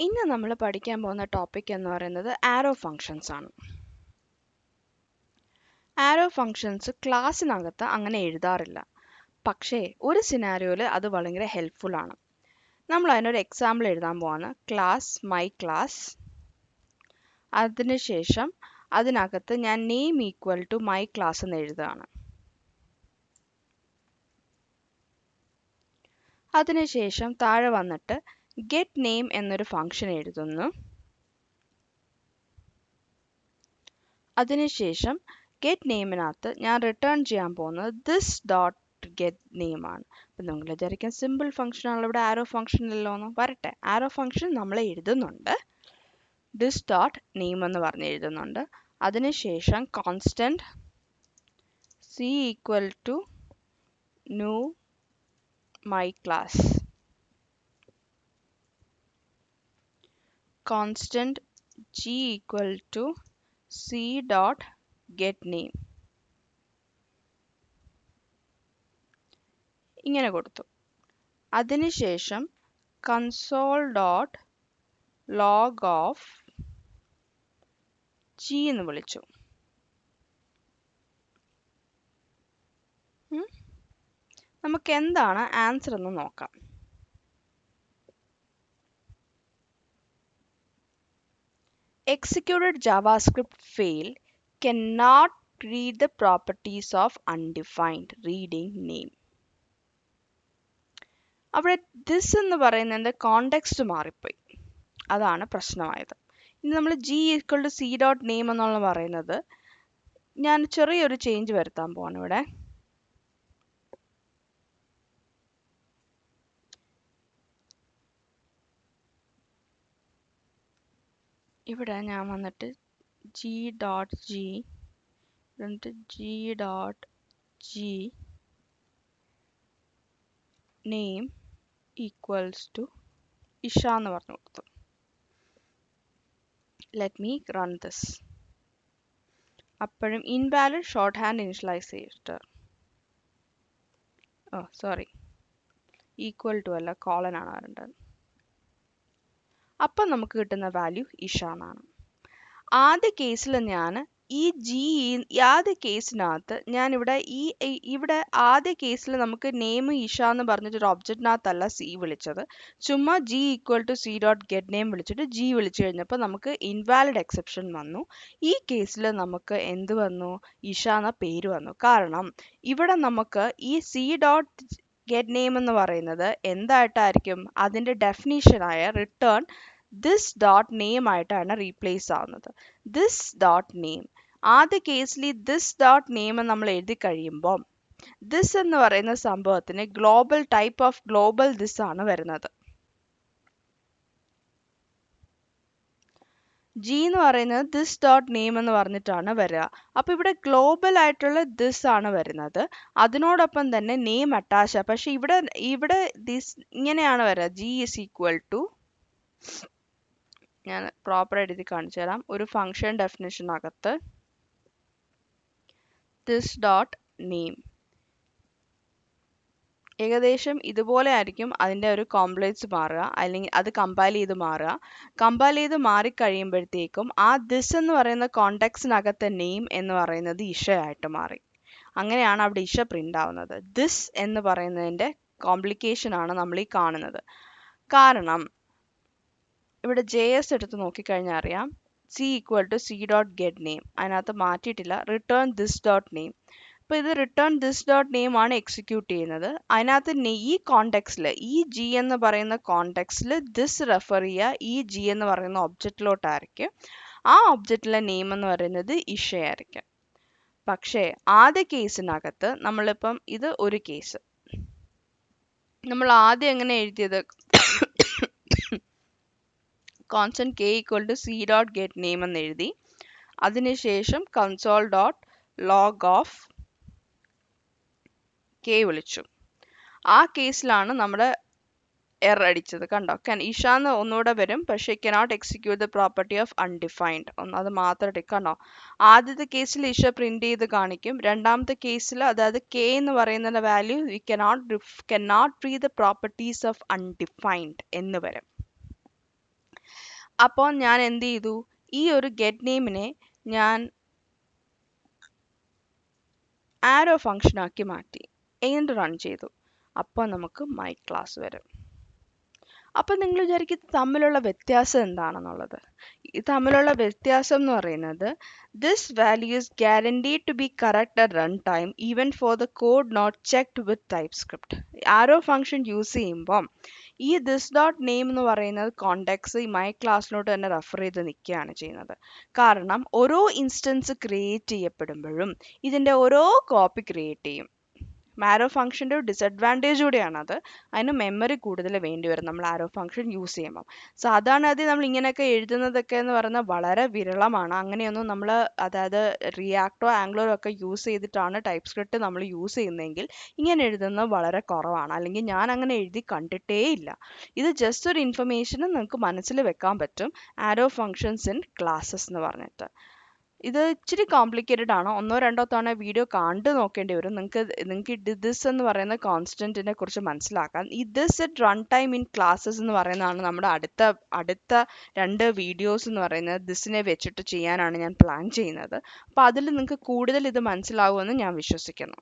ഇന്ന് നമ്മൾ പഠിക്കാൻ പോകുന്ന ടോപ്പിക് എന്ന് പറയുന്നത് ആരോ ഫങ്ഷൻസ് ആണ്. ആരോ ഫങ്ഷൻസ് ക്ലാസ്സിനകത്ത് അങ്ങനെ എഴുതാറില്ല. പക്ഷേ ഒരു സിനാരിയോയിൽ അത് വളരെ ഹെൽപ്ഫുൾ ആണ്. നമ്മൾ അതിനൊരു എക്സാമ്പിൾ എഴുതാൻ പോവാണ്. ക്ലാസ് മൈ ക്ലാസ് അതിനുശേഷം അതിനകത്ത് ഞാൻ name equal to my class എന്ന് എഴുതുകയാണ്. അതിനുശേഷം താഴെ വന്നിട്ട് ഗെറ്റ് നെയിം എന്നൊരു ഫംഗ്ഷൻ എഴുതുന്നു. അതിനുശേഷം ഗെറ്റ് നെയിമിനകത്ത് ഞാൻ റിട്ടേൺ ചെയ്യാൻ പോകുന്നത് ദിസ് ഡോട്ട് ഗെറ്റ് നെയിം അപ്പം നിങ്ങൾ വിചാരിക്കാൻ സിമ്പിൾ ഫംഗ്ഷൻ ആണല്ലോ ഇവിടെ ആരോ ഫംഗ്ഷൻ ഇല്ലല്ലോ എന്ന്. വരട്ടെ ആരോ ഫംഗ്ഷൻ നമ്മൾ എഴുതുന്നുണ്ട്. ദിസ് ഡോട്ട് നെയിം എന്ന് പറഞ്ഞ് എഴുതുന്നുണ്ട്. അതിനുശേഷം constant C equal to new my class constant g equal to c dot get name. ഇങ്ങനെ കൊടുത്തു. അതിനുശേഷം console dot log of G എന്ന് വിളിച്ചു. നമുക്ക് എന്താണ് ആൻസർ എന്ന് നോക്കാം. Executed JavaScript fail cannot read the properties of undefined reading name. അവിടെ ദിസ് എന്ന് പറയുന്നതിന്റെ കോണ്ടെക്സ്റ്റ് മാറിപ്പോയി. അതാണ് പ്രശ്നമായത്. ഇനി നമ്മൾ G equal to C dot name എന്നുള്ള പറയുന്നത് ഞാൻ ചെറിയൊരു ചേഞ്ച് വരുത്താൻ പോകണം ഇവിടെ. ഇവിടെ ഞാൻ വന്നിട്ട് ജി ഡോട്ട് ജി എന്നിട്ട് G dot G name equals to Isha എന്ന് പറഞ്ഞു കൊടുത്തു. ലെറ്റ് മീ റൺ ദിസ് അപ്പോഴും invalid shorthand initializer oh sorry equal to അല്ല കോളൻ ആണ് വരേണ്ടത്. അപ്പം നമുക്ക് കിട്ടുന്ന വാല്യൂ ഇഷാന്നാണ്. ആദ്യ കേസിൽ ഞാൻ ഈ ജി ആദ്യ കേസിനകത്ത് ഞാൻ ഇവിടെ ഈ ഇവിടെ ആദ്യ കേസിൽ നമുക്ക് നെയിം ഇഷ എന്ന് പറഞ്ഞിട്ട് ഒരു ഒബ്ജക്റ്റിനകത്തല്ല സി വിളിച്ചത്. ചുമ്മാ G equal to C dot get name വിളിച്ചിട്ട് ജി വിളിച്ചു കഴിഞ്ഞപ്പോൾ നമുക്ക് ഇൻവാലിഡ് എക്സെപ്ഷൻ വന്നു. ഈ കേസിൽ നമുക്ക് എന്ത് വന്നു? ഇഷ എന്ന പേര് വന്നു. കാരണം ഇവിടെ നമുക്ക് ഈ സി ഡോട്ട് ഗെറ്റ് നെയിം എന്ന് പറയുന്നത് എന്തായിട്ടായിരിക്കും? അതിന്റെ ഡെഫിനീഷനായ റിട്ടേൺ ദിസ് ഡോട്ട് നെയിം ആയിട്ടാണ് റീപ്ലേസ് ആവുന്നത്. ദിസ് ഡോട്ട് നെയിം ആദ്യ കേസിൽ ഈ ദിസ് ഡോട്ട് നെയിം നമ്മൾ എഴുതി കഴിയുമ്പോൾ ദിസ് എന്ന് പറയുന്ന സംഭവത്തിന് global type of global this ആണ് വരുന്നത്. ജി എന്ന് പറയുന്നത് ദിസ് ഡോട്ട് നെയിം എന്ന് പറഞ്ഞിട്ടാണ് വരിക. അപ്പോൾ ഇവിടെ ഗ്ലോബൽ ആയിട്ടുള്ള ദിസ് ആണ് വരുന്നത്. അതിനോടൊപ്പം തന്നെ നെയിം അറ്റാച്ച് പക്ഷെ ഇവിടെ ഇവിടെ ദിസ് ഇങ്ങനെയാണ് വരിക. ജി ഇസ് ഈക്വൽ ടു ഞാൻ പ്രോപ്പർ എഴുതി കാണിച്ചു തരാം. ഒരു ഫംഗ്ഷൻ ഡെഫിനിഷനകത്ത് ദിസ് ഡോട്ട് നെയിം ഏകദേശം ഇതുപോലെ ആയിരിക്കും അതിന്റെ ഒരു കോംപ്ലക്സ് മാറുക അല്ലെങ്കിൽ അത് കമ്പൈൽ ചെയ്ത് മാറുക. കമ്പൈൽ ചെയ്ത് മാറിക്കഴിയുമ്പോഴത്തേക്കും ആ ദിസ് എന്ന് പറയുന്ന കോണ്ടെക്സിനകത്തെ നെയിം എന്ന് പറയുന്നത് ഇഷയായിട്ട് മാറി. അങ്ങനെയാണ് അവിടെ ഇഷ പ്രിന്റ് ആവുന്നത്. ദിസ് എന്ന് പറയുന്നതിന്റെ കോംപ്ലിക്കേഷൻ ആണ് നമ്മൾ ഈ കാണുന്നത്. കാരണം ഇവിടെ ജെ എസ് എടുത്ത് നോക്കിക്കഴിഞ്ഞാൽ അറിയാം. C equal to C dot get name അതിനകത്ത് മാറ്റിയിട്ടില്ല. റിട്ടേൺ ദിസ് ഡോട്ട് നെയിം അപ്പോൾ ഇത് റിട്ടേൺ ദിസ് ഡോട്ട് നെയിം ആണ് എക്സിക്യൂട്ട് ചെയ്യുന്നത്. അതിനകത്ത് ഈ കോണ്ടെക്സ്റ്റിൽ ഈ ജി എന്ന് പറയുന്ന കോണ്ടെക്സ്റ്റിൽ ദിസ് റെഫർ ചെയ്യുക. ഈ ജി എന്ന് പറയുന്ന ഒബ്ജക്റ്റിലോട്ടായിരിക്കും ആ ഒബ്ജക്റ്റിലെ നെയിം എന്ന് പറയുന്നത് ഇഷയായിരിക്കും പക്ഷേ ആദ്യ കേസിനകത്ത് നമ്മളിപ്പം ഇത് ഒരു കേസ് നമ്മൾ ആദ്യം എങ്ങനെ എഴുതിയത്? Constant K equal to C dot get name എന്ന് എഴുതി. അതിനുശേഷം console dot log of K വിളിച്ചു. ആ കേസിലാണ് നമ്മുടെ എറർ അടിച്ചത് കണ്ടോ? കൻ ഇഷ എന്ന് ഒന്നുകൂടെ വരും പക്ഷേ cannot execute the property of undefined അത് മാത്രം കണ്ടോ? ആദ്യത്തെ കേസിൽ ഇഷ പ്രിന്റ് ചെയ്ത് കാണിക്കും. രണ്ടാമത്തെ കേസിൽ അതായത് കെ എന്ന് പറയുന്ന value V cannot cannot read the properties of undefined എന്ന് വരും. അപ്പോൾ ഞാൻ എന്ത് ചെയ്തു? ഈ ഒരു ഗെറ്റ് നെയിമിനെ ഞാൻ ആരോ ഫങ്ഷനാക്കി മാറ്റി. എന്നിട്ട് റൺ ചെയ്തു? അപ്പോൾ നമുക്ക് മൈ ക്ലാസ് വരും. അപ്പം നിങ്ങൾ വിചാരിക്കും തമ്മിലുള്ള വ്യത്യാസം എന്താണെന്നുള്ളത്. ഈ തമ്മിലുള്ള വ്യത്യാസം എന്ന് പറയുന്നത് this value is guaranteed to be correct at run time even for the code not checked with TypeScript arrow function use ചെയ്യുമ്പം ഈ ദിസ് ഡോട്ട് നെയിം എന്ന് പറയുന്നത് കോണ്ടാക്ട്സ് ഈ മൈ ക്ലാസ്സിലോട്ട് തന്നെ റെഫർ ചെയ്ത് നിൽക്കുകയാണ് ചെയ്യുന്നത്. കാരണം ഓരോ ഇൻസ്റ്റൻസ് ക്രിയേറ്റ് ചെയ്യപ്പെടുമ്പോഴും ഇതിന്റെ ഓരോ കോപ്പി ക്രിയേറ്റ് ചെയ്യും. ആരോ ഫംഗ്ഷന്റെ ഒരു ഡിസഡ്വാന്റേജ് കൂടിയാണ് അത് അതിന് മെമ്മറി കൂടുതൽ വേണ്ടി വരും. നമ്മൾ ആരോ ഫംഗ്ഷൻ യൂസ് ചെയ്യുമ്പോൾ സാധാരണ അത് നമ്മൾ ഇങ്ങനെയൊക്കെ എഴുതുന്നതൊക്കെ എന്ന് പറയുന്നത് വളരെ വിരളമാണ്. അങ്ങനെയൊന്നും നമ്മൾ അതായത് റിയാക്ടോ ആംഗ്ലോ ഒക്കെ യൂസ് ചെയ്തിട്ടാണ് ടൈപ്പ് സ്ക്രിപ്റ്റ് നമ്മൾ യൂസ് ചെയ്യുന്നതെങ്കിൽ ഇങ്ങനെ എഴുതുന്നത് വളരെ കുറവാണ്. അല്ലെങ്കിൽ ഞാൻ അങ്ങനെ എഴുതി കണ്ടിട്ടേ ഇല്ല ഇത് ജസ്റ്റ് ഒരു ഇൻഫർമേഷനും നിങ്ങൾക്ക് മനസ്സിൽ വെക്കാൻ പറ്റും. ആരോ ഫങ്ഷൻസ് ഇൻ ക്ലാസ്സസ് എന്ന് പറഞ്ഞിട്ട്. ഇത് ഇച്ചിരി കോംപ്ലിക്കേറ്റഡ് ആണ്? ഒന്നോ രണ്ടോ തവണ വീഡിയോ കണ്ടു നോക്കേണ്ടി വരും. നിങ്ങൾക്ക് നിങ്ങൾക്ക് ദിസ് എന്ന് പറയുന്ന കോൺസ്റ്റന്റിനെ കുറിച്ച് മനസ്സിലാക്കാൻ. ഈ this it run time in classes എന്ന് പറയുന്നതാണ് നമ്മുടെ അടുത്ത അടുത്ത രണ്ട് വീഡിയോസ് എന്ന് പറയുന്നത് ദിസിനെ വെച്ചിട്ട് ചെയ്യാനാണ് ഞാൻ പ്ലാൻ ചെയ്യുന്നത്. അപ്പോൾ അതിൽ നിങ്ങൾക്ക് കൂടുതൽ ഇത് മനസ്സിലാവുമെന്ന് ഞാൻ വിശ്വസിക്കുന്നു.